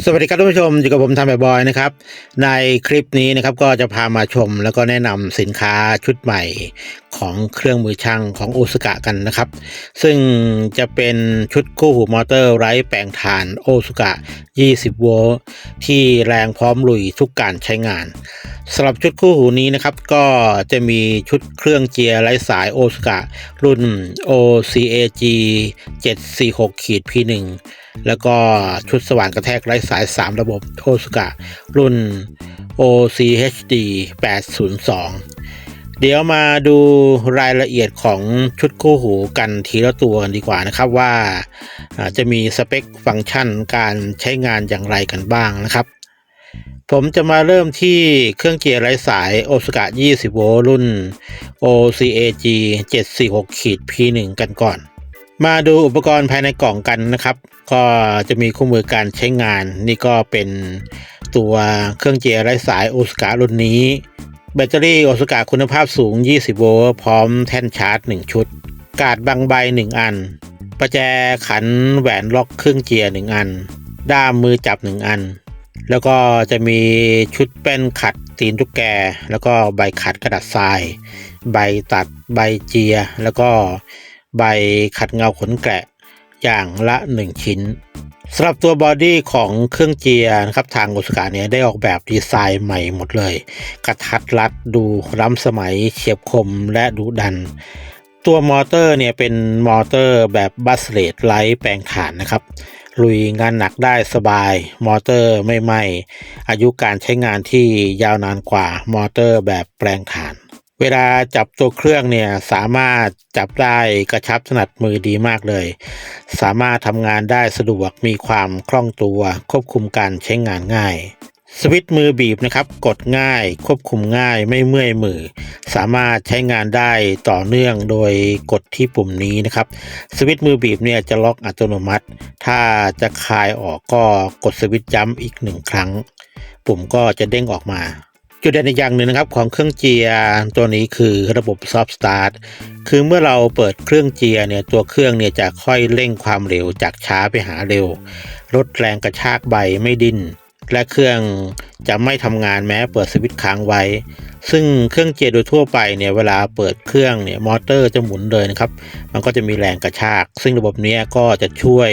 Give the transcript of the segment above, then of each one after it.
สวัสดีครับท่านผู้ชมอยู่กับผมทำแบบบอยนะครับ ในคลิปนี้นะครับก็จะพามาชมแล้วก็แนะนำสินค้าชุดใหม่ของเครื่องมือช่างของโอสกะกันนะครับ ซึ่งจะเป็นชุดคู่หูมอเตอร์ไร้แปลงถ่านโอสกะ 20 โวลต์ที่แรงพร้อมลุยทุกการใช้งานสำหรับชุดคู่หูนี้นะครับก็จะมีชุดเครื่องเจียร์ไร้สายโอสกะรุ่น OCAG 746-P1 แล้วก็ชุดสว่านกระแทกไร้สาย 3 ระบบโอสกะ รุ่น OCHD 802 เดี๋ยวมาดูรายละเอียดของชุดคู่หูกันทีละตัวกันดีกว่านะครับว่าจะมีสเปคฟังก์ชันการใช้งานอย่างไรกันบ้างนะครับ ผมจะมาเริ่มที่เครื่องเกียร์ไร้สายโอสกะ 20 โวลต์รุ่น OCAG 746ขีด P1 กันก่อน มาดูอุปกรณ์ภายในกล่องกันนะครับ ก็จะมีคู่มือการใช้งาน นี่ก็เป็นตัวเครื่องเจียร์ไร้สายโอสการุ่นนี้ แบตเตอรี่โอสกาคุณภาพสูง 20 โวลต์พร้อมแท่นชาร์จ 1 ชุด กาดบางใบ 1 อัน ประแจขันแหวนล็อกเครื่องเจียร์1อัน ด้ามมือจับ 1 อัน แล้วก็จะมีชุดแป้นขัดตีนตุ๊กแก แล้วก็ใบขัดกระดาษทราย ใบตัดใบเจียแล้วก็ ใบขัดเงาขนแกะอย่างละ 1 ชิ้นสำหรับตัวบอดี้ของเครื่องเจียนะครับทางโอสกาเนี่ยได้ออกแบบดีไซน์ใหม่หมดเลย กระทัดรัดดูล้ำสมัยเฉียบคมและดุดัน ตัวมอเตอร์เนี่ยเป็นมอเตอร์แบบบัสเลตไร้แปลงถ่านนะครับ ลุยงานหนักได้สบาย มอเตอร์ไม่ไหมอายุการใช้งานที่ยาวนานกว่ามอเตอร์แบบแปลงถ่าน เวลาจับตัวเครื่องเนี่ยสามารถจับได้กระชับถนัดมือดีมากเลย สามารถทำงานได้สะดวกมีความคล่องตัวควบคุมการใช้งานง่ายสวิตช์มือบีบนะครับ กดง่าย ควบคุมง่ายไม่เมื่อยมือ สามารถใช้งานได้ต่อเนื่องโดยกดที่ปุ่มนี้นะครับ สวิตช์มือบีบเนี่ยจะล็อกอัตโนมัติ ถ้าจะคลายออกก็กดสวิตช์ย้ำอีกหนึ่งครั้ง ปุ่มก็จะเด้งออกมา จุดเด่นอีกอย่างหนึ่งนะครับของเครื่องเจียตัวนี้คือระบบ Soft Start คือเมื่อเราเปิดเครื่องเจียเนี่ยตัวเครื่องเนี่ยจะค่อยเร่งความเร็วจากช้าไปหาเร็วลดแรงกระชากใบไม่ดิ้น และเครื่องจะไม่ทำงานแม้เปิดสวิตช์ค้างไว้ ซึ่งเครื่องเจียร์โดยทั่วไปเนี่ยเวลาเปิดเครื่องเนี่ยมอเตอร์จะหมุนเลยนะครับ มันก็จะมีแรงกระชาก ซึ่งระบบเนี้ยก็จะช่วย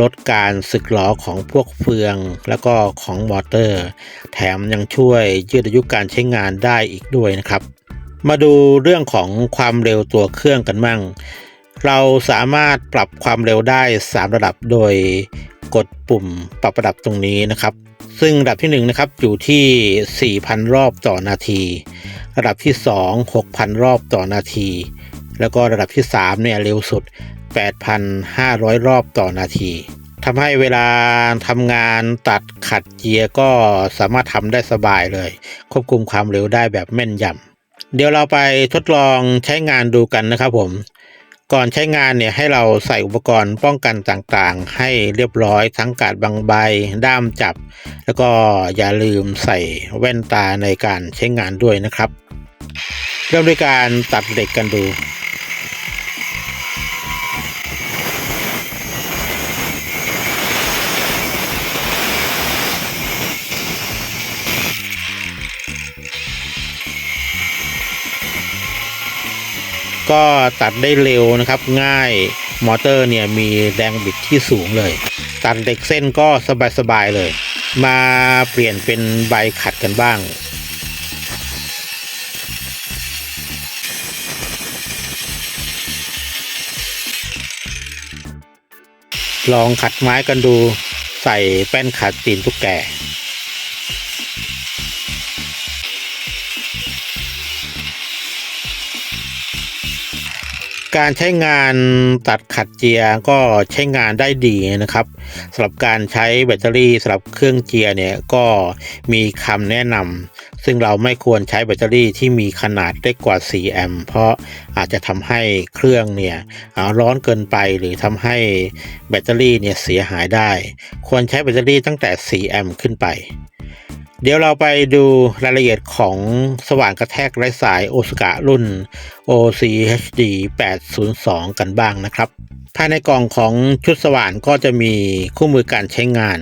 ลดการสึกหรอของพวกเฟืองแล้วก็ของมอเตอร์ แถมยังช่วยยืดอายุการใช้งานได้อีกด้วยนะครับ มาดูเรื่องของความเร็วตัวเครื่องกันมั่ง เราสามารถปรับความเร็วได้ 3 ระดับโดยกดปุ่มปรับระดับตรงนี้นะครับ ซึ่งระดับที่ 1 นะครับ อยู่ที่ 4,000 รอบต่อนาที ระดับที่ 2 6,000 รอบต่อนาที แล้วก็ระดับที่ 3 เนี่ยเร็วสุด 8,500 รอบต่อนาทีทำให้เวลาทำงานตัดขัดเกียร์ก็สามารถทำได้สบายเลย ควบคุมความเร็วได้แบบแม่นยำเดี๋ยวเราไปทดลองใช้งานดูกันนะครับผม ก่อนใช้งานเนี่ยให้เราใส่อุปกรณ์ป้องกันต่างๆ ให้เรียบร้อยทั้งกาดบางใบ ด้ามจับ แล้วก็อย่าลืมใส่แว่นตาในการใช้งานด้วยนะครับ เริ่มด้วยการตัดเหล็กกันดู ก็ตัดได้เร็วนะครับ ง่ายมอเตอร์เนี่ยมีแรงบิดที่สูงเลย ตัดเหล็กเส้นก็สบายๆเลย มาเปลี่ยนเป็นใบขัดกันบ้างลองขัดไม้กันดูใส่แป้นขัดตีนตุ๊กแก การใช้งานตัดขัดเจียก็ใช้งานได้ดีนะครับสำหรับการใช้แบตเตอรี่สำหรับเครื่องเจียเนี่ยก็มีคำแนะนำซึ่งเราไม่ควรใช้แบตเตอรี่ที่มีขนาดเล็กกว่า 4 แอมป์เพราะอาจจะทำให้เครื่องเนี่ยร้อนเกินไปหรือทำให้แบตเตอรี่เนี่ยเสียหายได้ ควรใช้แบตเตอรี่ตั้งแต่ 4 แอมป์ขึ้นไป เดี๋ยวเราไปดูรายละเอียดของสว่านกระแทกไร้สายโอสกะรุ่น OCHD 802 กันบ้างนะครับ ภายในกล่องของชุดสว่านก็จะมีคู่มือการใช้งาน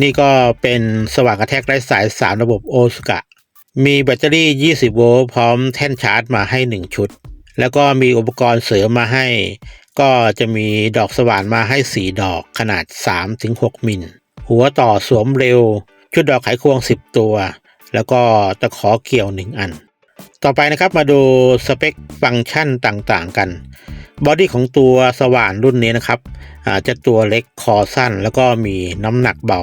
นี่ก็เป็นสว่างกระแทกไร้สาย 3 ระบบโอสกะ มีแบตเตอรี่ 20 โวลต์พร้อมแท่นชาร์จมาให้ 1 ชุด แล้วก็มีอุปกรณ์เสริมมาให้ ก็จะมีดอกสว่านมาให้ 4 ดอกขนาด 3-6 มิล หัวต่อสวมเร็ว ชุดดอกไขควง 10 ตัว แล้วก็ตะขอเกี่ยว 1 อัน ต่อไปนะครับมาดูสเปคฟังก์ชันต่างๆ กันบอดี้ของตัวสว่านรุ่นนี้นะครับจะตัวเล็กคอสั้น แล้วก็มีน้ำหนักเบา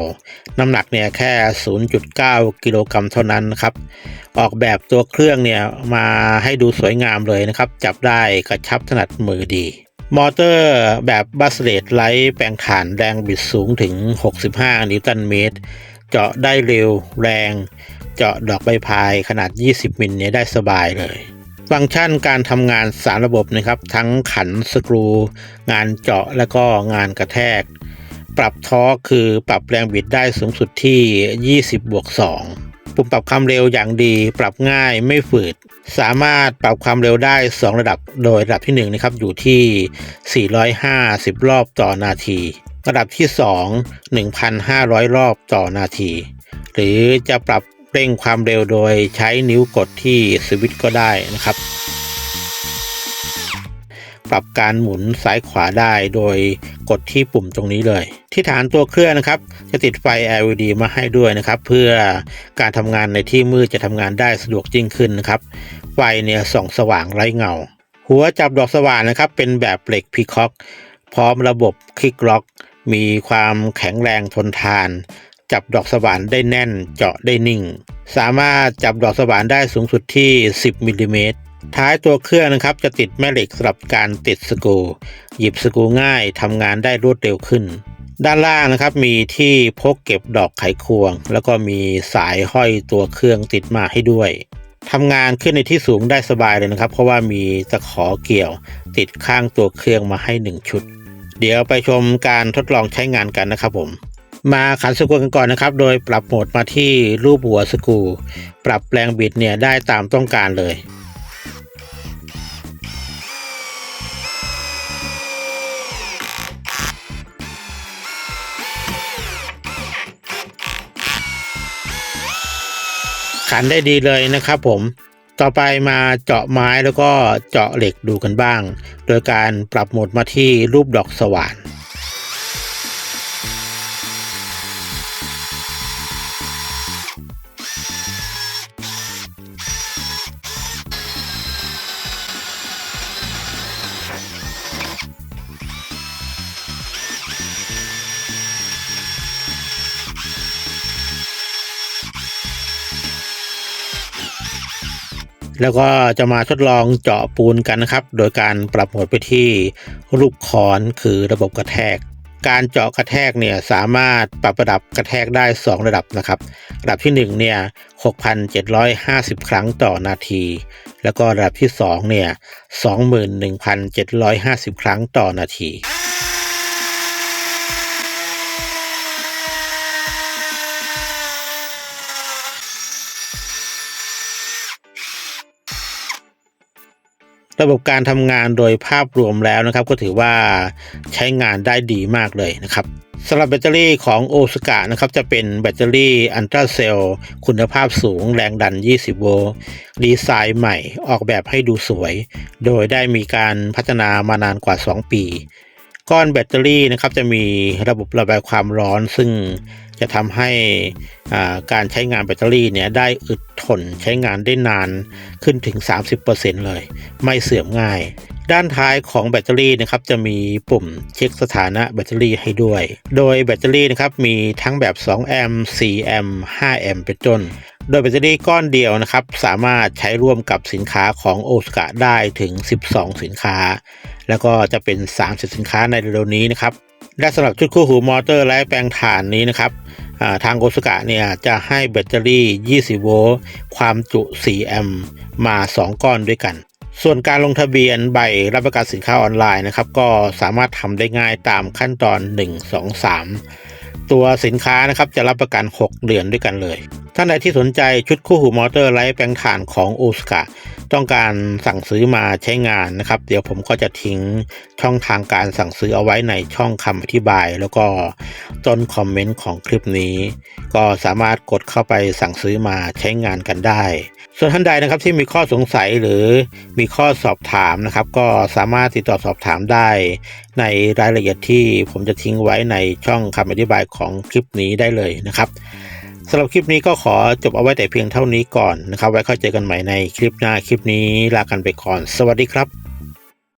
น้ำหนักเนี่ยแค่ 0.9 กิโลกรัมเท่านั้นนะครับ ออกแบบตัวเครื่องเนี่ยมาให้ดูสวยงามเลยนะครับ จับได้กระชับถนัดมือดี มอเตอร์แบบบัสเลตไลท์แปลงถ่านแรงบิดสูงถึง 65 นิวตันเมตร เจาะได้เร็วแรง เจาะดอกใบพายขนาด 20 มิลเนี่ยได้สบายเลย ฟังก์ชันการทำงานสามระบบนะครับ ทั้งขันสกรู งานเจาะและก็งานกระแทก ปรับท้อคคือปรับแรงบิดได้สูงสุดที่ 20 บวก 2ปุ่มปรับความเร็วอย่างดีปรับง่ายไม่ฝืด สามารถปรับความเร็วได้ 2 ระดับ โดยระดับที่1นะครับอยู่ที่ 450 รอบต่อนาที ระดับที่ 2 1,500 รอบต่อนาที หรือจะปรับเร่งความเร็วโดยใช้นิ้วกดที่สวิตช์ก็ได้นะครับ ปรับการหมุนซ้ายขวาได้โดยกดที่ปุ่มตรงนี้เลย ที่ฐานตัวเครื่องนะครับ จะติดไฟ LED มาให้ด้วยนะครับ เพื่อการทำงานในที่มืดจะทำงานได้สะดวกยิ่งขึ้นนะครับ ไฟเนี่ยส่องสว่างไร้เงา หัวจับดอกสว่านนะครับ เป็นแบบเหล็กพีคอกพร้อมระบบคลิกล็อก มีความแข็งแรงทนทาน จับดอกสว่านได้แน่นเจาะได้นิ่ง สามารถจับดอกสว่านได้สูงสุดที่ 10มิลลิเมตรท้ายตัวเครื่องนะครับจะติดแม่เหล็กสำหรับการติดสกรูหยิบสกรูง่ายทำงานได้รวดเร็วขึ้น ด้านล่างนะครับมีที่พกเก็บดอกไขควง แล้วก็มีสายห้อยตัวเครื่องติดมาให้ด้วยทำงานขึ้นในที่สูงได้สบายเลยนะครับ เพราะว่ามีตะขอเกี่ยวติดข้างตัวเครื่องมาให้ 1 ชุด เดี๋ยวไปชมการทดลองใช้งานกันนะครับผม มาขันสกรูกันก่อนนะครับ โดยปรับโหมดมาที่รูปหัวสกรูปรับแรงบิดเนี่ยได้ตามต้องการเลยขันได้ดีเลยนะครับผม ต่อไปมาเจาะไม้แล้วก็เจาะเหล็กดูกันบ้าง โดยการปรับโหมดมาที่รูปดอกสว่าน แล้วก็จะมาทดลองเจาะปูนกันนะครับ โดยการปรับโหมดไปที่รูปคอนคือระบบกระแทก การเจาะกระแทกเนี่ยสามารถปรับระดับกระแทกได้ 2 ระดับนะครับ ระดับที่1เนี่ย6,750 ครั้งต่อนาที แล้วก็ระดับที่2เนี่ย21,750 ครั้งต่อนาที ระบบการทำงานโดยภาพรวมแล้วนะครับ ก็ถือว่าใช้งานได้ดีมากเลยนะครับสำหรับแบตเตอรี่ของโอสกะนะครับจะเป็นแบตเตอรี่อันตราเซลคุณภาพสูงแรงดัน 20 โวลต์ดีไซน์ใหม่ออกแบบให้ดูสวย โดยได้มีการพัฒนามานานกว่า 2 ปี ก้อนแบตเตอรี่นะครับจะมีระบบระบายความร้อนซึ่ง จะทำให้การใช้งานแบตเตอรี่เนี่ยได้อึดทนใช้งานได้นานขึ้นถึง 30%เลย ไม่เสื่อมง่าย ด้านท้ายของแบตเตอรี่นะครับจะมีปุ่มเช็คสถานะแบตเตอรี่ให้ด้วย โดยแบตเตอรี่นะครับมีทั้งแบบ2แอมป์4แอมป์5แอมป์เป็นต้นโดยแบตเตอรี่ก้อนเดียวนะครับสามารถใช้ร่วมกับสินค้าของโอสกาได้ถึง 12 สินค้า แล้วก็จะเป็น 30 สินค้าในเร็วนี้นะครับ และสำหรับชุดคู่หูมอเตอร์และแปลงถ่านนี้นะครับทางโอสกะเนี่ยจะให้แบตเตอรี่ 20 โวลต์ความจุ 4 แอมป์มา 2 ก้อนด้วยกัน ส่วนการลงทะเบียนใบรับประกันสินค้าออนไลน์นะครับ ก็สามารถทำได้ง่ายตามขั้นตอน 1 2 3 ตัวสินค้านะครับจะรับประกัน 6 เดือนด้วยกันเลย ท่านใดที่สนใจชุดคู่หูมอเตอร์ไร้แปลงถ่านของโอสกะ ต้องการสั่งซื้อมาใช้งานนะครับ เดี๋ยวผมก็จะทิ้งช่องทางการสั่งซื้อเอาไว้ในช่องคำอธิบาย แล้วก็ต้นคอมเมนต์ของคลิปนี้ ก็สามารถกดเข้าไปสั่งซื้อมาใช้งานกันได้ ส่วนท่านใดนะครับที่มีข้อสงสัยหรือมีข้อสอบถามนะครับ ก็สามารถติดต่อสอบถามได้ ในรายละเอียดที่ผมจะทิ้งไว้ในช่องคำอธิบายของคลิปนี้ได้เลยนะครับ สำหรับคลิปนี้ก็ขอจบเอาไว้แต่เพียงเท่านี้ก่อนนะครับ ไว้ค่อยเจอกันใหม่ในคลิปหน้าคลิปนี้ลากันไปก่อน สวัสดีครับ